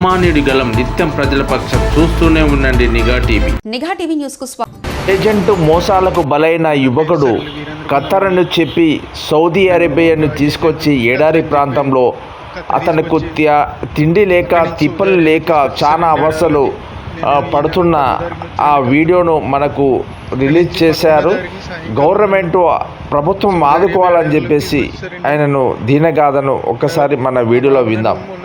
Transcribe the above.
మానేడు గలం నిత్యం ప్రజల పక్షం చూస్తూనే ఉండండి నిఘా టీవీ. నిఘా టీవీ న్యూస్కు స్వాగతం ఏజెంట్ మోసాలకు బలైన యువకుడు ఖత్తర్ను చెప్పి సౌదీ అరేబియాను తీసుకొచ్చి ఎడారి ప్రాంతంలో అతనికి త్యా- తిండి లేక తిప్పలు లేక చాలా అవస్థలు పడుతున్న ఆ వీడియోను మనకు రిలీజ్ చేశారు. గవర్నమెంట్ ప్రభుత్వం ఆదుకోవాలని చెప్పేసి ఆయనను దీనగాథను ఒక్కసారి మన వీడియోలో విందాం.